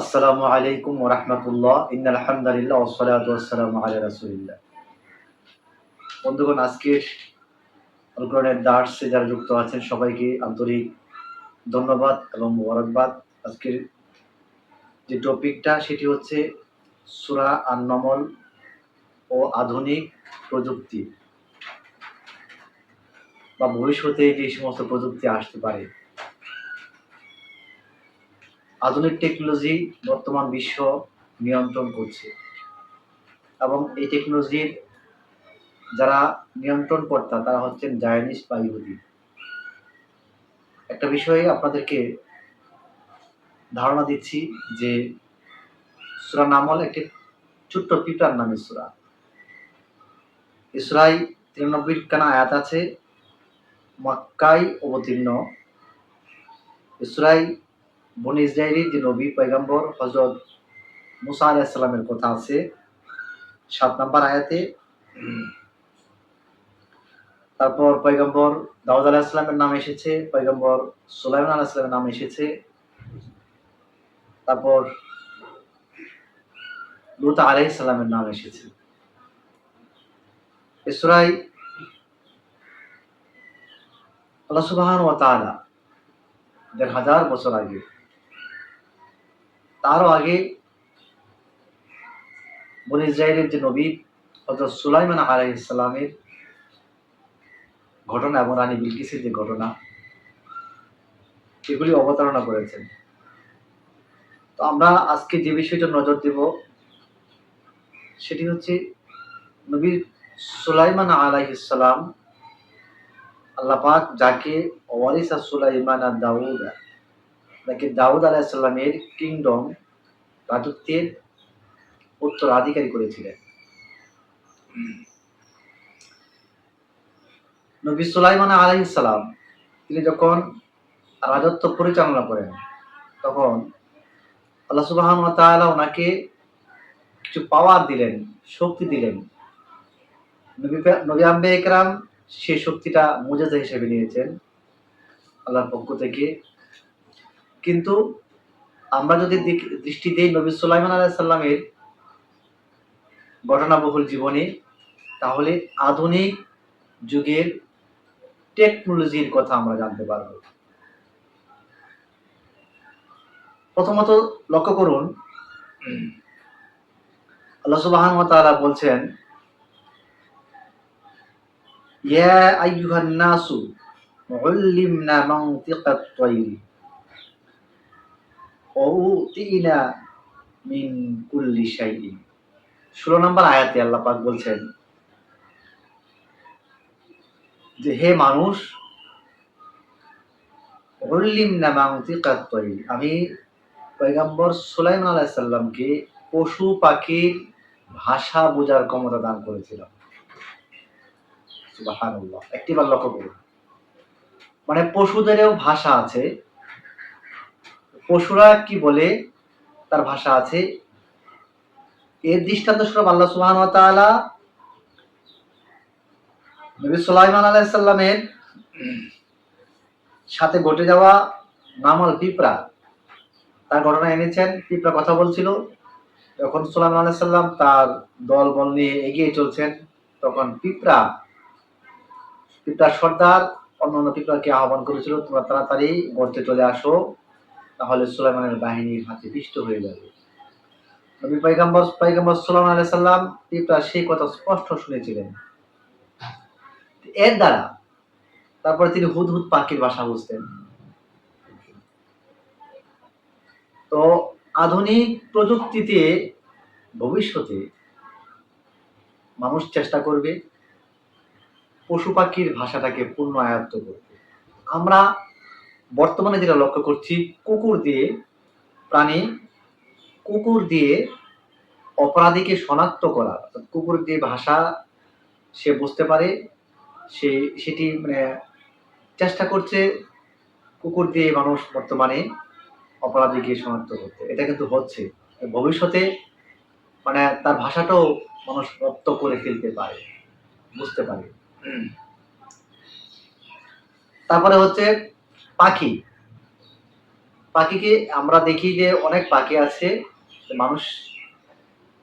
আসসালামু আলাইকুম ওয়া রাহমাতুল্লাহ। ইন্নাল হামদালিল্লাহ ওয়াস সালাতু ওয়াস সালামু আলা রাসূলিল্লাহ। বন্ধুগণ আজকের আল কোরআনের দার্সে যারা যুক্ত আছেন, সবাইকে আন্তরিক ধন্যবাদ এবং মোবারকবাদ। আজকের যে টপিকটা, সেটি হচ্ছে সুরা আন-নমল ও আধুনিক প্রযুক্তি বা ভবিষ্যতে যে সমস্ত প্রযুক্তি আসতে পারে। আধুনিক টেকনোলজি বর্তমান বিশ্ব নিয়ন্ত্রণ করছে। এবং এই টেকনোলজির যারা নিয়ন্ত্রণ কর্তা, তারা হচ্ছেন জায়নিস বা ইহুদি একটা বিষয়ে আপনাদেরকে ধারণা দিচ্ছি যে সুরা নামল একটি ছোট্ট পিটার নামে সুরা। ইসরাই তিরানব্বই কানা আয়াত আছে, মক্কায় অবতীর্ণ। ইসরাই বনি ইসরায়েলির যে নবী পয়গম্বর হজরত মুসা আলাহিসাল্লামের কথা আছে, সাত নাম্বার আয়াতে। তারপর পয়গম্বর দাউদ আলাহিসাল্লামের নাম এসেছে, পয়গম্বর সুলাইমান আলাহিসাল্লামের নাম এসেছে। তারপর লুত আলাইসাল্লামের নাম এসেছে। ইসরাই আল্লাহ সুবাহান ও তাআলা, দেড় হাজার বছর আগে তারও আগে বনি ইসরায়েলের যে নবী হজরত সুলাইমান আলাইসাল্লামের ঘটনা এবং রানী বিলকিসের যে ঘটনা, এগুলি অবতারণা করেছেন। তো আমরা আজকে যে বিষয়টা নজর দেব, সেটি হচ্ছে নবী সুলাইমান আলাইসাল্লাম আল্লাপাক যাকে ওয়ারিসা সুলাইমান দাউদ যাকে দাউদ আলাহিসাল্লামের কিংডম রাজত্বের উত্তরাধিকারী করেছিলেন। নবী সুলাইমান আলাইসাল্লাম তিনি যখন রাজত্ব পরিচালনা করেন, তখন আল্লাহ সুবাহান তাআলা ওনাকে কিছু পাওয়ার দিলেন, শক্তি দিলেন। নবী নবী আম্বে একরাম সেই শক্তিটা মুজাজা হিসেবে নিয়েছেন, আল্লাহর পক্ষ থেকে। কিন্তু আমরা যদি দৃষ্টি দিই নবী সুলাইমান আলাহ সাল্লামের ঘটনাবহুল জীবনে, তাহলে আধুনিক যুগের টেকনোলজির কথা আমরা জানতে পারব। প্রথমত লক্ষ্য করুন, আল্লাহ সুবাহান তাআলা বলছেন, ইয়া আইয়ুহান নাসু উল্লিমনা মানতিকাত তায়রি ওউতিনা মিন কুল্লি শাইইন। ষোলো নম্বর আয়াতে আল্লাহ পাক বলছেন, যে হে মানুষ আমি পয়গম্বর সুলাইমান আলাইহিস সালামকে পশু পাখির ভাষা বোঝার ক্ষমতা দান করেছিলাম। একটিবার লক্ষ্য করুন। মানে পশুদেরও ভাষা আছে পশুরা কি বলে? তার ভাষা আছে। এর দৃষ্টান্ত স্বরূপ আল্লাহ সুলাইমান আলাইহিস সালামের সাথে ঘটে যাওয়া নামল পিঁপড়া, তার ঘটনা এনেছেন। পিঁপড়া কথা বলছিল। যখন সুলাইমান আলাইহিস সালাম তার দল বল নিয়ে এগিয়ে চলছেন, তখন পিঁপড়া পিঁপড়ার সর্দার অন্য অন্য পিঁপড়াকে আহ্বান করেছিল, তোমরা তাড়াতাড়ি গর্তে চলে আসো। তাহলে সুলাইমানের বাহিনীর হাতে পিষ্ট হয়ে যাবে নবী পয়গম্বর পয়গম্বর সুলাইমান আলাইহিস সালাম পিঁপড়া সেই কথা স্পষ্ট শুনেছিলেন। এর দ্বারা তারপরে তিনি হুদহুদ পাখির ভাষা বুঝতেন। তো আধুনিক প্রযুক্তিতে ভবিষ্যতে মানুষ চেষ্টা করবে পশু পাখির ভাষাটাকে পূর্ণ আয়ত্ত করতে। আমরা বর্তমানে যেটা লক্ষ্য করছি কুকুর দিয়ে প্রাণী কুকুর দিয়ে অপরাধীকে শনাক্ত করা। অর্থাৎ কুকুর দিয়ে ভাষা সে বুঝতে পারে সে সেটি মানে চেষ্টা করছে কুকুর দিয়ে মানুষ বর্তমানে অপরাধীকে শনাক্ত করতে। এটা কিন্তু হচ্ছে। ভবিষ্যতে মানে তার ভাষাটাও মানুষ রপ্ত করে ফেলতে পারে বুঝতে পারে। তারপরে হচ্ছে পাখি। পাখিকে আমরা দেখি যে অনেক পাখি আছে মানুষ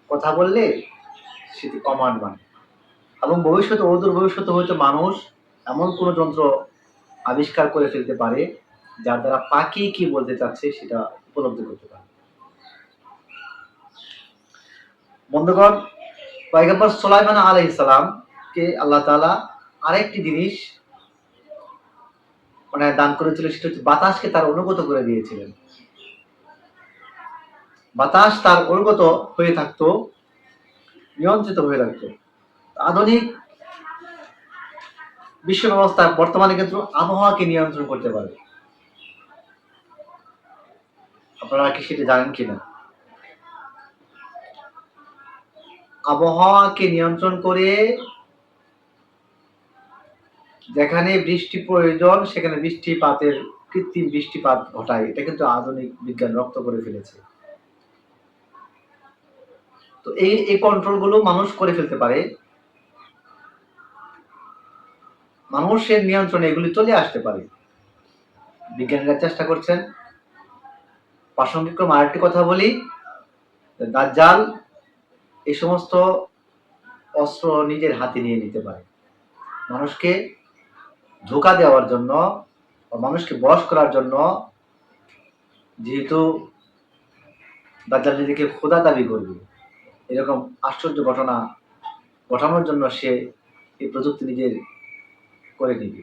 কথা বললে সেটি কমান্ড মানে এবং ভবিষ্যতে, অদূর ভবিষ্যতে হয়তো মানুষ এমন কোনো যন্ত্র আবিষ্কার করে ফেলতে পারে, যার দ্বারা পাখি কি বলতে চাচ্ছে সেটা উপলব্ধি করতে পারে। বন্ধুগণ, পয়গম্বর সোলাইমান সালাম কে আল্লাহ তাআলা আরেকটি জিনিস মানে দান করেছিল সেটা হচ্ছে বাতাসকে তার অনুগত করে দিয়েছিলেন। বাতাস তার অনুগত হয়ে থাকতো, নিয়ন্ত্রিত হয়ে থাকতো। আধুনিক বিশ্ব ব্যবস্থা বর্তমানে কিন্তু আবহাওয়াকে নিয়ন্ত্রণ করতে পারে। আপনারা কি সেটা জানেন কিনা? আবহাওয়াকে নিয়ন্ত্রণ করে যেখানে বৃষ্টি প্রয়োজন, সেখানে বৃষ্টিপাতের কৃত্রিম বৃষ্টিপাত ঘটায়। এটা কিন্তু আধুনিক বিজ্ঞান রপ্ত করে ফেলেছে। তো এই এই কন্ট্রোলগুলো মানুষ করে ফেলতে পারে। মানুষের নিয়ন্ত্রণে এগুলি চলে আসতে পারে। বিজ্ঞানীরা চেষ্টা করছেন। প্রাসঙ্গিক আরেকটি কথা বলি। দাজ্জাল এই সমস্ত অস্ত্র নিজের হাতে নিয়ে নিতে পারে। মানুষকে ধোকা দেওয়ার জন্য মানুষকে বশ করার জন্য যেহেতু দাজ্জাল নিজেকে খোদা দাবি করবে, এরকম আশ্চর্য ঘটনা ঘটানোর জন্য সে এই প্রযুক্তি নিজের করে নিবে।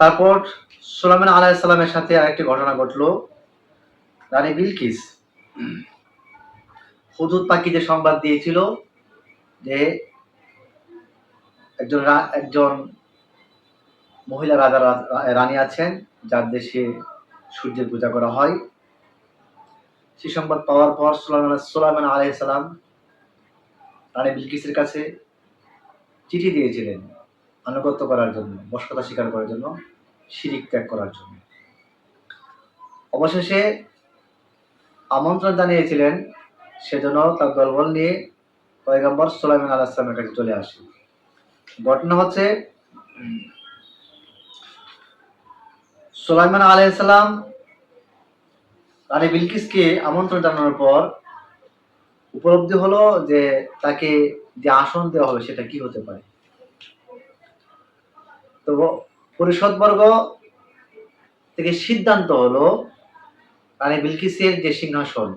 তারপর সুলাইমান আলাইসাল্লামের সাথে আরেকটি ঘটনা ঘটলো, রানী বিলকিস হুদুদ পাখি যে সংবাদ দিয়েছিল যে একজন একজন মহিলা রাজা রানী আছেন, যার দেশে সূর্যের পূজা করা হয়। সে সংবাদ পাওয়ার পর সুলাইমান সুলাইমান আলাইসালাম রানী বিলকিসের কাছে চিঠি দিয়েছিলেন আনুগত্য করার জন্য, বশকতা স্বীকার করার জন্য, শিরিক ত্যাগ করার জন্য। অবশেষে আমন্ত্রণ জানিয়েছিলেন, সেজন্য তার দলবল নিয়ে পয়গম্বর সুলাইমান আলাহ ইসলামের কাছে চলে আসে। ঘটনা হচ্ছে, সুলাইমান আলাইসালাম রানী বিলকিসকে আমন্ত্রণ জানানোর পর উপলব্ধি হলো যে তাকে যে আসন দেওয়া হবে সেটা কি হতে পারে। তো পরিষদ বর্গ থেকে সিদ্ধান্ত হলো রানী বিলকিসের যে সিংহাসন,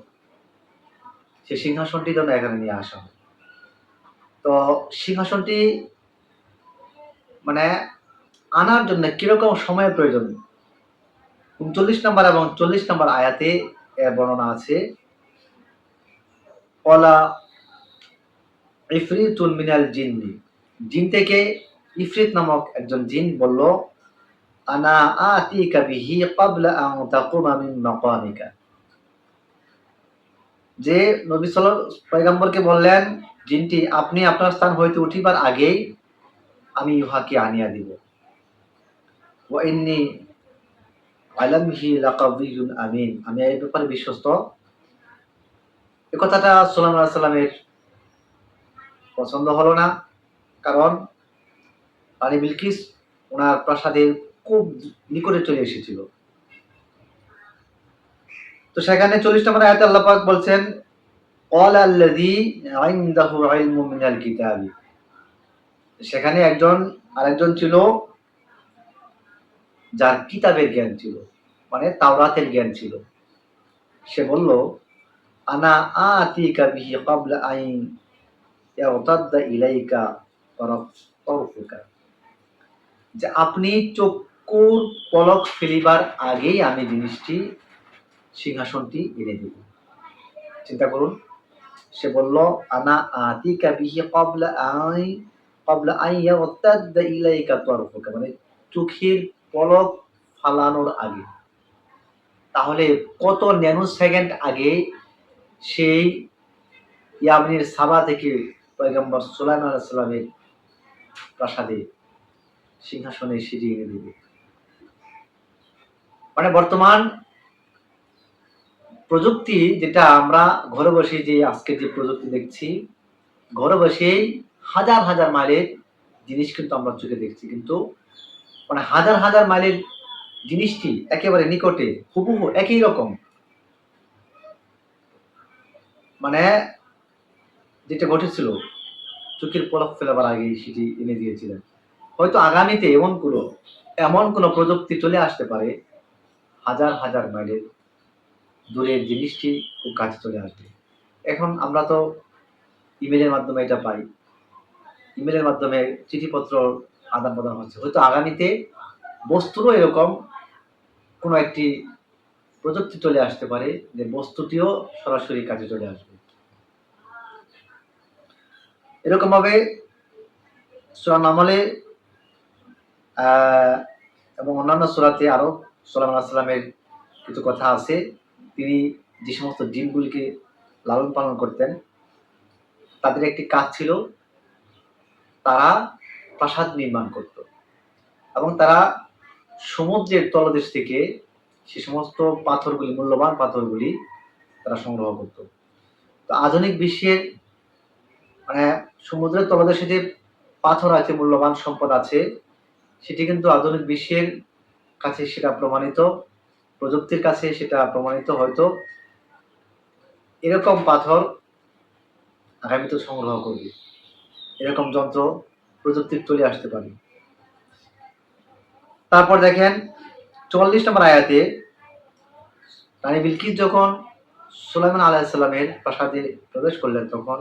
সেই সিংহাসনটি যেন এখানে নিয়ে আসা হয়। তো সিংহাসনটি মানে আনার জন্য কীরকম সময়ের প্রয়োজন? উনচল্লিশ নম্বর এবং চল্লিশ নম্বর আয়াতে বর্ণনা আছে, অলা ইফরিতুল মিনাল জিন্নি। জিন থেকে ইফরিত নামক একজন জিন বলল, আনা আতিকা বিহি ক্বাবলা আন তাকুমা মিন মাকামিকা। যে নবী সাল্লাল্লাহু পয়গম্বরকে বললেন, জিনটি আপনি আপনার স্থান হইতে উঠিবার আগেই আমি উহাকে আনিয়া দিব। ওয়াইন্নি আলামহি লাকাবিজুন আমিন। আমি এই ব্যাপারে বিশ্বস্ত। এ কথাটা সাল্লাম সাল্লামের পছন্দ হলো না। কারণ রানী বিলকিস ওনার প্রাসাদের খুব নিকটে চলে এসেছিল। তো সেখানে চল্লিশ নম্বর মানে আয়াত আল্লাহ পাক বলছেন অল আল্লাদি আইন্দাহু ইলমু মিনাল কিতাবি। সেখানে একজন, আরেকজন ছিল যার কিতাবের জ্ঞান ছিল মানে তাওরাতের জ্ঞান ছিল। সে বলল, আনা আতিকা বিহি ক্বাবলা আইন ইয়ারতাদ্দা ইলাইকা তরফুকা। যে আপনি চক্ষুর পলক ফেলিবার আগেই আমি জিনিসটি, সিংহাসনটি এনে দেব। চিন্তা করুন। সে বলল, আনা আতিকা বিহি ক্বাবলা আই ক্বাবলা আই ইয়ারতাদ্দা ইলাইকা তরফুকা মানে চোখের পলক ফালানোর আগে। তাহলে কত ন্যানো সেকেন্ড আগে সেই ইয়ামিনের সাবা থেকে পয়গম্বর সুলাইমান আলাইহিস সালামের প্রাসাদে সিংহাসনে সিঁড়ি এনে দেবে মানে বর্তমান প্রযুক্তি যেটা আমরা ঘরে বসে যে আজকে যে প্রযুক্তি দেখছি, ঘরে বসেই হাজার হাজার মাইলের জিনিস কিন্তু আমরা চোখে দেখছি। কিন্তু মানে হাজার হাজার মাইলের জিনিসটি একেবারে নিকটে, হুবহু একই রকম। মানে যেটা ঘটেছিল, চোখের পলক ফেলাবার আগে সেটি এনে দিয়েছিলেন। হয়তো আগামীতে এমন কোনো এমন কোনো প্রযুক্তি চলে আসতে পারে, হাজার হাজার মাইলের দূরের জিনিসটি খুব কাছে চলে আসবে। এখন আমরা তো ইমেলের মাধ্যমে এটা পাই। ইমেলের মাধ্যমে চিঠিপত্র আদান প্রদান হচ্ছে। হয়তো আগামীতে বস্তুরও এরকম কোনো একটি প্রযুক্তি চলে আসতে পারে যে বস্তুটিও সরাসরি কাজে চলে আসবে। এরকম ভাবে সুরান আমলে এবং অন্যান্য সুরাতে আরও সালাম সাল্লামের কিছু কথা আছে। তিনি যে সমস্ত জিনগুলিকে লালন পালন করতেন, তাদের একটি কাজ ছিল তারা প্রাসাদ নির্মাণ করত এবং তারা সমুদ্রের তলদেশ থেকে সে সমস্ত পাথরগুলি, মূল্যবান পাথরগুলি তারা সংগ্রহ করত। তো আধুনিক বিশ্বের মানে সমুদ্রের তলদেশে যে পাথর আছে, মূল্যবান সম্পদ আছে, সেটি কিন্তু আধুনিক বিশ্বের কাছে সেটা প্রমাণিত, প্রযুক্তির কাছে সেটা প্রমাণিত হয়তো। এরকম পাথর আগামীতে সংগ্রহ করবে। এরকম যন্ত্র প্রযুক্তির চলে আসতে পারে তারপর দেখেন চল্লিশ নম্বর আয়াতে রানী বিলকিস যখন সুলাইমান আলাইসাল্লামের প্রাসাদে প্রবেশ করলেন তখন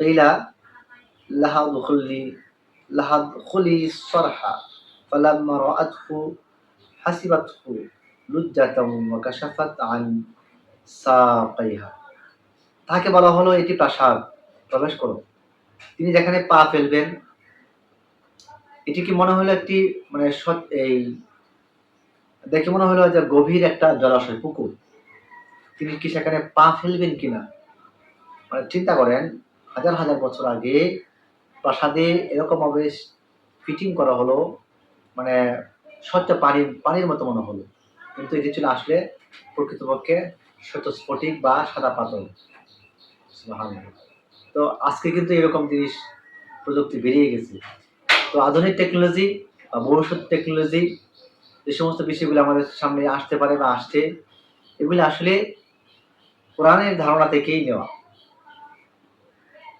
قيل لها ادخلي لها ادخلي الصرح فلما رأته حسبته لجة وكشفت عن ساقيها তাকে বলা হলো এটি প্রাসাদ প্রবেশ করো তিনি যেখানে পা ফেলবেন, এটি কি মনে হলো একটি মানে এই, দেখে মনে হলো যে গভীর একটা জলাশয়, পুকুর। তিনি কি সেখানে পা ফেলবেন কিনা মানে চিন্তা করেন, হাজার হাজার বছর আগে প্রাসাদে এরকম ভাবে ফিটিং করা হলো মানে স্বচ্ছ পানি পানির মতো মনে হলো। কিন্তু এটি ছিল আসলে প্রকৃতপক্ষে শ্বেত স্ফটিক বা সাদা পাথর। তো আজকে কিন্তু এরকম জিনিস প্রযুক্তি বেরিয়ে গেছে। তো আধুনিক টেকনোলজি বা ভবিষ্যৎ টেকনোলজি যে সমস্ত বিষয়গুলো আমাদের সামনে আসতে পারে বা আসছে, এগুলি আসলে কোরআনের ধারণা থেকেই নেওয়া।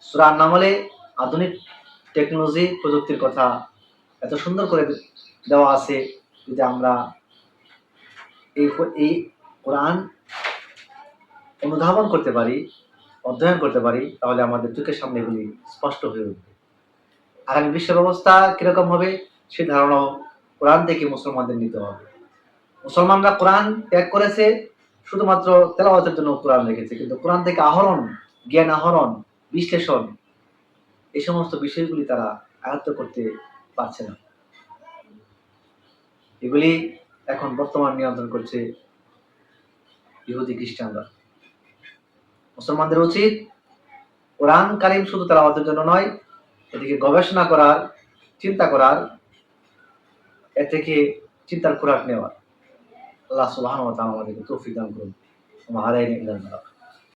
সুরার নামলে আধুনিক টেকনোলজি প্রযুক্তির কথা এত সুন্দর করে দেওয়া আছে যদি আমরা এই কোরআন অনুধাবন করতে পারি অধ্যয়ন করতে পারি, তাহলে আমাদের চোখের সামনে এগুলি স্পষ্ট হয়ে উঠবে। আগামী বিশ্ব ব্যবস্থা কীরকম হবে, সে ধারণাও কোরআন থেকে মুসলমানদের নিতে হবে। মুসলমানরা কোরআন ত্যাগ করেছে, শুধুমাত্র তেলাওয়াতের জন্য কোরআন রেখেছে, কিন্তু কোরআন থেকে আহরণ, জ্ঞান আহরণ, বিশ্লেষণ, এই সমস্ত বিষয়গুলি তারা আয়ত্ত করতে পারছে না। এগুলি এখন বর্তমান নিয়ন্ত্রণ করছে ইহুদি খ্রিস্টানরা। মুসলমানদের উচিত কোরআন কারিম শুধু তেলাওয়াতের জন্য নয় এটিকে গবেষণা করার, চিন্তা করার এ থেকে চিন্তার খোরাক নেওয়ার। আল্লাহ সুবাহ আমাদেরকে তৌফিক দান করুন। মহারাই বালাগ